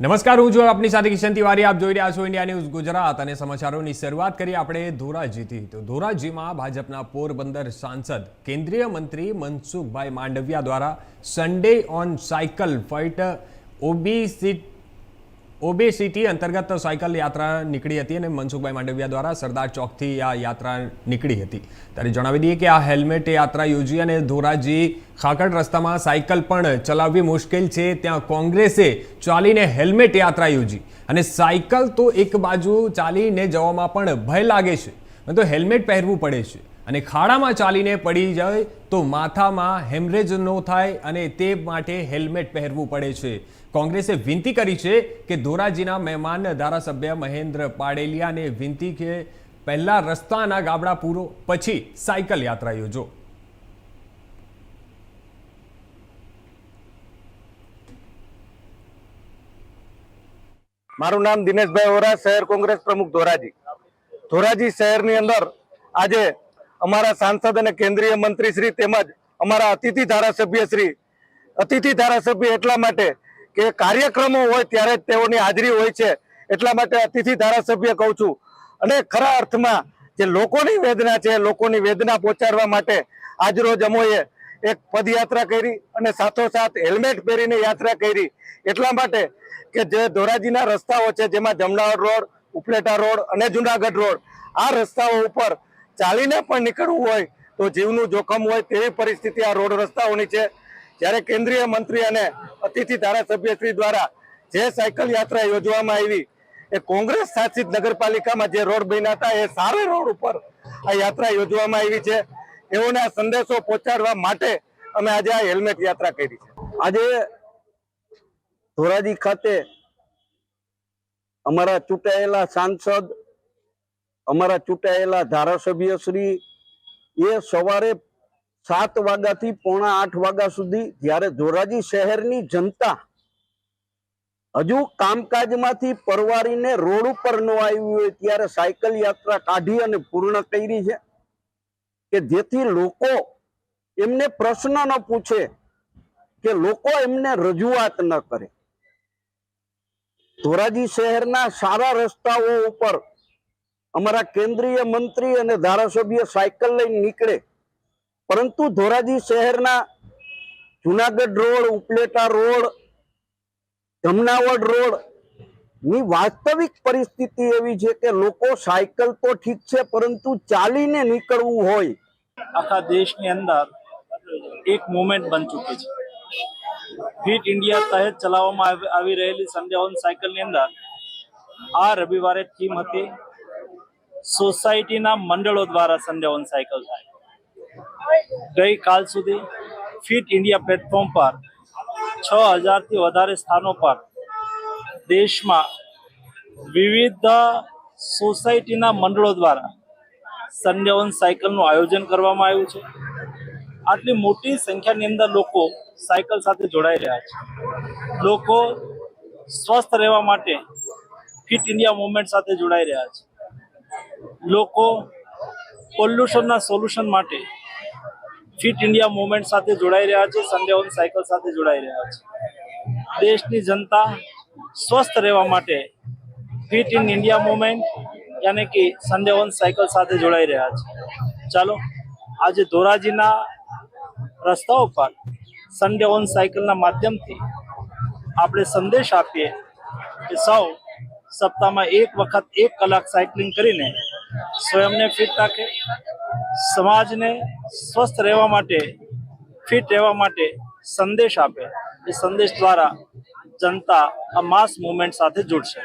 નમસ્કાર, હું છું આપની સાથે કિશન તિવારી. આપ જોઈ રહ્યા છો ઇન્ડિયા ન્યૂઝ ગુજરાત અને સમાચારોની શરૂઆત કરી આપણે ધોરાજીથી. તો ધોરાજીમાં ભાજપના પોરબંદર સાંસદ કેન્દ્રીય મંત્રી મનસુખભાઈ માંડવિયા દ્વારા Sunday on cycle fight OBC obesity અંતર્ગત સાયકલ યાત્રા નીકળી હતી અને મનસુખભાઈ માંડવિયા દ્વારા સરદાર ચોકથી આ યાત્રા નીકળી હતી. ત્યારે જણાવી દઈએ કે આ હેલ્મેટ યાત્રા યોજી અને ધોરાજી ખાકડ રસ્તામાં સાયકલ પણ ચલાવવી મુશ્કેલ છે. ત્યાં કોંગ્રેસે ચાલીને હેલ્મેટ યાત્રા યોજી અને સાયકલ તો એક બાજુ ચાલીને જવામાં પણ ભય લાગે છે. તો હેલ્મેટ પહેરવું પડે છે. અને ખાડામાં ચાલીને પડી જાય તો માથામાં હેમરેજ ન થાય અને તે માટે હેલ્મેટ પહેરવું પડે છે. કોંગ્રેસે વિનંતી કરી છે કે ધોરાજીના મહેમાન ધારાસભ્ય મહેન્દ્ર પાડેલિયાને વિનંતી કે પહેલાં રસ્તાના ગાબડા પૂરો, પછી સાયકલ યાત્રા યોજો. મારું નામ દિનેશભાઈ ઓરા શહેર કોંગ્રેસ પ્રમુખ ધોરાજી. ધોરાજી શહેરની અંદર આજે અમારા સાંસદ અને કેન્દ્રીય મંત્રી શ્રી તેમજ અમારા અતિથિ ધારાસભ્ય શ્રી, અતિથિ ધારાસભ્ય એટલા માટે કે કાર્યક્રમો હોય ત્યારે જ તેઓની હાજરી હોય છે, એટલા માટે અતિથિ ધારાસભ્ય કહું છું. અને ખરા અર્થમાં જે લોકોની વેદના છે, લોકોની વેદના પહોંચાડવા માટે આજરોજ અમોએ એક પદયાત્રા કરી અને સાથોસાથ હેલ્મેટ પહેરીને યાત્રા કરી. એટલા માટે કે જે ધોરાજીના રસ્તાઓ છે, જેમાં જમનાવડ રોડ, ઉપલેટા રોડ અને જુનાગઢ રોડ, આ રસ્તાઓ ઉપર ચાલીને પણ નીકળવું હોય તો જીવનું જોખમ હોય તેવી પરિસ્થિતિ આ રોડ રસ્તાઓની છે. જ્યારે કેન્દ્રીય મંત્રી અને અતિથિ ધારાસભ્યશ્રી દ્વારા જે સાયકલ યાત્રા યોજવામાં આવી, એ કોંગ્રેસ શાસિત નગરપાલિકામાં જે રોડ બન્યા હતા, એ સારા રોડ ઉપર આ યાત્રા યોજવામાં આવી છે. એઓને સંદેશો પહોંચાડવા માટે અમે આજે આ હેલ્મેટ યાત્રા કરી છે. આજે ધોરાજી ખાતે અમારા ચૂંટાયેલા સાંસદ અમારા ચૂંટાયેલા ધારાસભ્ય શ્રી, એ સવારે સાત વાગ્યાથી પોણા આઠ વાગ્યા સુધી જ્યારે ધોરાજી શહેરની જનતા હજુ કામકાજમાંથી પરવારીને રોડ ઉપર ન આવી હોય ત્યારે સાયકલ યાત્રા કાઢી અને પૂર્ણ કરી છે કે જેથી લોકો એમને પ્રશ્ન ન પૂછે કે લોકો એમને રજૂઆત ન કરે. ધોરાજી શહેરના સારા રસ્તાઓ ઉપર અમારા કેન્દ્રીય મંત્રી અને ધારાસભ્ય સાયકલ લઈને નીકળે. પરંતુ ધોરાજી શહેરના જુનાગઢ રોડ, ઉપલેટા રોડ, જમનાવડ રોડની વાસ્તવિક પરિસ્થિતિ એવી છે કે લોકો સાયકલ તો ઠીક છે, પરંતુ ચાલીને નીકળવું હોય. આખા દેશની અંદર એક મુવમેન્ટ બની ચૂકી છે. ફિટ ઇન્ડિયા તહેત ચલાવવામાં આવી- રહેલી ઓન સાયકલની અંદર આ રવિવારે થીમ હતી સોસાયટીના મંડળો દ્વારા સંડે ઓન સાયકલ થાય. ગઈકાલ સુધી ફિટ ઇન્ડિયા પ્લેટફોર્મ પર છ હજારથી વધારે સ્થાનો પર દેશમાં વિવિધ સોસાયટીના મંડળો દ્વારા સન્ડે ઓન સાયકલનું આયોજન કરવામાં આવ્યું છે. આટલી મોટી સંખ્યાની અંદર લોકો સાયકલ સાથે જોડાઈ રહ્યા છે. લોકો સ્વસ્થ રહેવા માટે ફિટ ઇન્ડિયા મુવમેન્ટ સાથે જોડાઈ રહ્યા છે. લોકો પોલ્યુશનના સોલ્યુશન માટે ફિટ ઇન્ડિયા મુવમેન્ટ સાથે જોડાઈ રહ્યા છે સન્ડે ઓન સાયકલ સાથે જોડાઈ રહ્યા છે. દેશની જનતા સ્વસ્થ રહેવા માટે ફિટ ઇન ઇન્ડિયા મુવમેન્ટ યાને કે સન્ડે ઓન સાયકલ સાથે જોડાઈ રહ્યા છે. ચાલો, આજે ધોરાજીના રસ્તાઓ પર સન્ડે ઓન સાયકલના માધ્યમથી આપણે સંદેશ આપીએ કે સૌ સપ્તાહમાં એક વખત એક કલાક સાયકલિંગ કરીને સ્વયંને ફિટ રાખે. સમાજને સ્વસ્થ રહેવા માટે ફિટ રહેવા માટે સંદેશ આપે. એ સંદેશ દ્વારા જનતા આ માસ મુવમેન્ટ સાથે જોડશે.